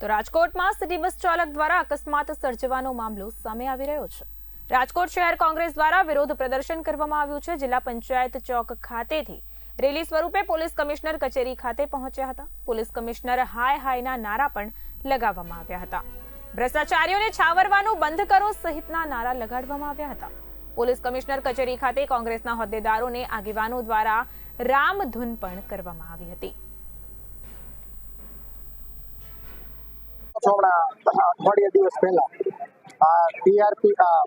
તો રાજકોટમાં city bus ચાલક દ્વારા અકસ્માત સર્જવાનો મામલો સામે આવી રહ્યો છે. રાજકોટ શહેર કોંગ્રેસ દ્વારા વિરોધ પ્રદર્શન કરવામાં આવ્યું છે. જિલ્લા પંચાયત ચોક ખાતેથી રેલી સ્વરૂપે પોલીસ કમિશનર કચેરી ખાતે પહોંચ્યા હતા. પોલીસ કમિશનર હાય હાયના નારા પણ લગાવવામાં આવ્યા હતા. ભ્રષ્ટાચારીઓને છાવરવાનું બંધ કરો સહિતના નારા લગાડવામાં આવ્યા હતા. પોલીસ કમિશનર કચેરી ખાતે કોંગ્રેસના હોદ્દેદારોને આગેવાનો દ્વારા રામધૂન પણ કરવામાં આવી હતી. હમણાં અઠવાડિયા દિવસ પહેલા, આ ટીઆરપી આ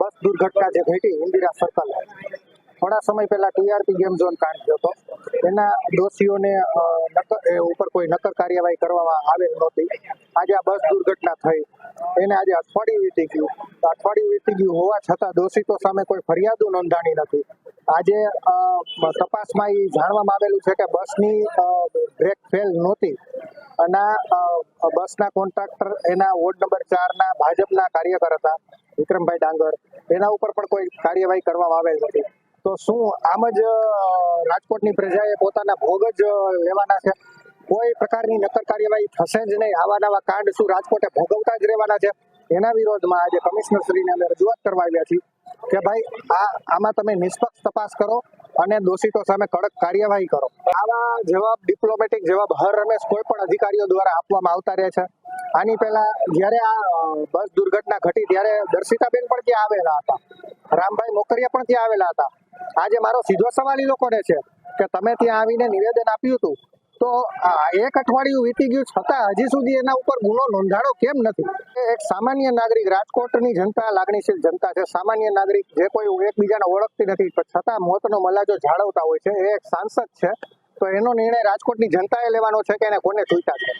બસ દુર્ઘટના જે ઘટી, ઇન્દિરા સર્કલ. થોડા સમય પહેલા ટીઆરપી ગેમ ઝોન કાંડ થયો હતો. એના દોષીઓને ઉપર કોઈ નક્કર કાર્યવાહી કરવામાં આવેલ નહોતી. આજે આ બસ દુર્ઘટના થઈ. એને આજે અઠવાડિયું વીતી ગયું. અઠવાડિયું વીતી ગયું હોવા છતાં દોષિતો સામે કોઈ ફરિયાદો નોંધાણી નથી. આજે તપાસમાં એ જાણવામાં આવેલું છે કે બસની બ્રેક ફેલ નહોતી. અને બસના કોન્ટ્રાક્ટર એના વોર્ડ નંબર ચારના ભાજપના કાર્યકર હતા, વિક્રમભાઈ ડાંગર. એના ઉપર પણ કોઈ કાર્યવાહી કરવામાં આવેલ નથી. તો શું આમ જ રાજકોટની પ્રજાએ પોતાના ભોગ જ લેવાના છે? કોઈ પ્રકારની નક્કર કાર્યવાહી થશે જ નહીં. આવા નવા કાંડ શું રાજકોટે ભોગવતા જ રહેવાના છે? એના વિરોધમાં આજે કમિશનરશ્રીને અમે રજૂઆત કરવા આવ્યા છીએ કે ભાઈ, આ, આમાં તમે નિષ્પક્ષ તપાસ કરો અને દોષિતો સામે કડક કાર્યવાહી કરો. આવા જવાબ ડિપ્લોમેટિક જવાબ હર રમેશ કોઈ પણ અધિકારીઓ દ્વારા આપવામાં આવતા રહે છે. આની પહેલા જ્યારે આ બસ દુર્ઘટના ઘટી ત્યારે દર્શિતાબેન પણ ત્યાં આવેલા હતા. રામભાઈ મોકરિયા પણ ત્યાં આવેલા હતા. આજે મારો સીધો સવાલ એ લોકોને છે કે તમે ત્યાં આવીને નિવેદન આપ્યું હતું તો એક અઠવાડિયું વીતી ગયું છતાં હજી સુધી એના ઉપર ગુનો નોંધાણો કેમ નથી? એક સામાન્ય નાગરિક રાજકોટની જનતા, લાગણીશીલ જનતા છે. સામાન્ય નાગરિક જે કોઈ એકબીજાને ઓળખતી નથી છતાં મોતનો મલાજો જાળવતા હોય છે. એ એક સાંસદ છે. તો એનો નિર્ણય રાજકોટની જનતાએ લેવાનો છે કે એને કોને ચૂંટા છે?